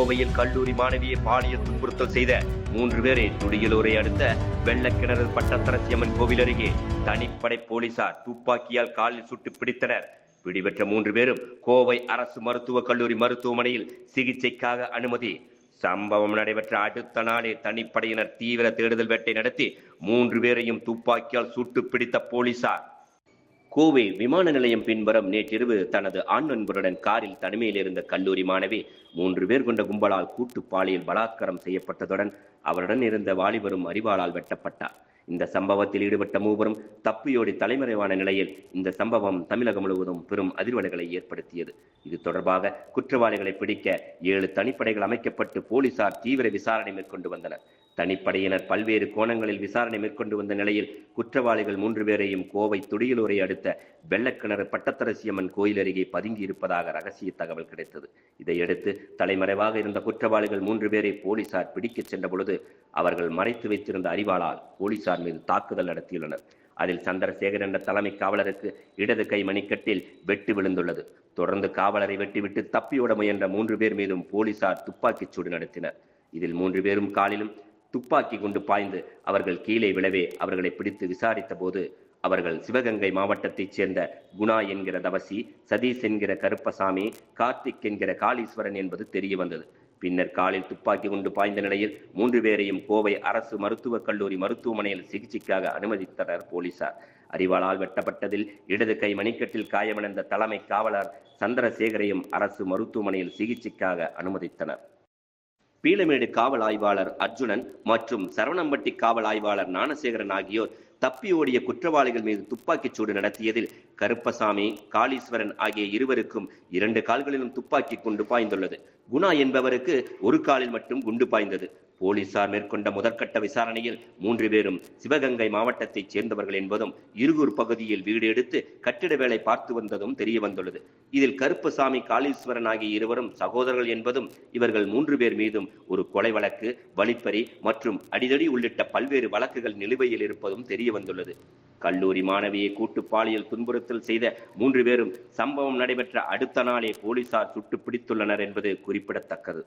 கோவையில் கல்லூரி மாணவியை பாலியல் துன்புறுத்தல் செய்த மூன்று பேரை துடியலூரை அடுத்த வெள்ளக்கிணறு பட்டத்தரசியம்மன் கோவில் அருகே தனிப்படை போலீசார் துப்பாக்கியால் காலில் சுட்டு பிடித்தனர். பிடிபெற்ற மூன்று பேரும் கோவை அரசு மருத்துவக் கல்லூரி மருத்துவமனையில் சிகிச்சைக்காக அனுமதி. சம்பவம் நடைபெற்ற அடுத்த நாளே தனிப்படையினர் தீவிர தேடுதல் வேட்டை நடத்தி மூன்று பேரையும் துப்பாக்கியால் சுட்டு பிடித்த போலீசார் கோவை விமான நிலையம் பின்புறம் நேற்றிரவு தனது ஆண் நண்பருடன் காரில் தனிமையில் இருந்த கல்லூரி மாணவி மூன்று பேர் கொண்ட கும்பலால் கூட்டு பாலியல் பலாத்காரம் செய்யப்பட்டதுடன் அவருடன் இருந்த வாலிபரும் அறிவாளால் வெட்டப்பட்டார். இந்த சம்பவத்தில் ஈடுபட்ட மூவரும் தப்பியோடி தலைமறைவான நிலையில் இந்த சம்பவம் தமிழகம் முழுவதும் பெரும் அதிர்வலைகளை ஏற்படுத்தியது. இது தொடர்பாக குற்றவாளிகளை பிடிக்க ஏழு தனிப்படைகள் அமைக்கப்பட்டு போலீசார் தீவிர விசாரணை மேற்கொண்டு வந்தனர். தனிப்படையினர் பல்வேறு கோணங்களில் விசாரணை மேற்கொண்டு வந்த நிலையில் குற்றவாளிகள் மூன்று பேரையும் கோவை துடியலூரை அடுத்த வெள்ளக்கிணறு பட்டத்தரசியம்மன் கோயில் அருகே பதுங்கி இருப்பதாக ரகசிய தகவல் கிடைத்தது. இதையடுத்து தலைமறைவாக இருந்த குற்றவாளிகள் மூன்று பேரை போலீசார் பிடிக்கச் சென்ற பொழுது அவர்கள் மறைத்து வைத்திருந்த அறிவாளால் போலீசார் மீது தாக்குதல் நடத்தியுள்ளனர். அதில் சந்திரசேகர் என்ற தலைமை காவலருக்கு இடது கை மணிக்கட்டில் வெட்டு விழுந்துள்ளது. தொடர்ந்து காவலரை வெட்டிவிட்டு தப்பியோட முயன்ற மூன்று பேர் மீதும் போலீசார் துப்பாக்கிச் சூடு நடத்தினர். இதில் மூன்று பேரும் காலிலும் துப்பாக்கி கொண்டு பாய்ந்து அவர்கள் கீழே விழவே அவர்களை பிடித்து விசாரித்த போது அவர்கள் சிவகங்கை மாவட்டத்தைச் சேர்ந்த குணா என்கிற தவசி சதீஷ் என்கிற கருப்பசாமி கார்த்திக் என்கிற காளீஸ்வரன் என்பது தெரிய வந்தது. பின்னர் காலில் துப்பாக்கி கொண்டு பாய்ந்த நிலையில் மூன்று பேரையும் கோவை அரசு மருத்துவக் கல்லூரி மருத்துவமனையில் சிகிச்சைக்காக அனுமதித்தனர் போலீசார். அறிவாளால் வெட்டப்பட்டதில் இடது கை மணிக்கட்டில் காயமடைந்த தலைமை காவலர் சந்திரசேகரையும் அரசு மருத்துவமனையில் சிகிச்சைக்காக அனுமதித்தனர். பீளமேடு காவல் ஆய்வாளர் அர்ஜுனன் மற்றும் சரவணம்பட்டி காவல் ஆய்வாளர் ஞானசேகரன் ஆகியோர் தப்பி ஓடிய குற்றவாளிகள் மீது துப்பாக்கிச் சூடு நடத்தியதில் கருப்பசாமி காளீஸ்வரன் ஆகிய இருவருக்கும் இரண்டு கால்களிலும் துப்பாக்கி குண்டு பாய்ந்துள்ளது. குணா என்பவருக்கு ஒரு காலில் மட்டும் குண்டு பாய்ந்தது. போலீசார் மேற்கொண்ட முதற்கட்ட விசாரணையில் மூன்று பேரும் சிவகங்கை மாவட்டத்தைச் சேர்ந்தவர்கள் என்பதும் இருகூர் பகுதியில் வீடு எடுத்து கட்டிட வேலை பார்த்து வந்ததும் தெரிய வந்துள்ளது இதில் கருப்பசாமி காளீஸ்வரன் ஆகிய இருவரும் சகோதரர்கள் என்பதும் இவர்கள் மூன்று பேர் மீதும் ஒரு கொலை வழக்கு வழிப்பறி மற்றும் அடிதடி உள்ளிட்ட பல்வேறு வழக்குகள் நிலுவையில் இருப்பதும் தெரிய வந்துள்ளது கல்லூரி மாணவியை கூட்டு பாலியல் துன்புறுத்தல் செய்த மூன்று பேரும் சம்பவம் நடைபெற்ற அடுத்த நாளே போலீசார் சுட்டு பிடித்துள்ளனர் என்பது குறிப்பிடத்தக்கது.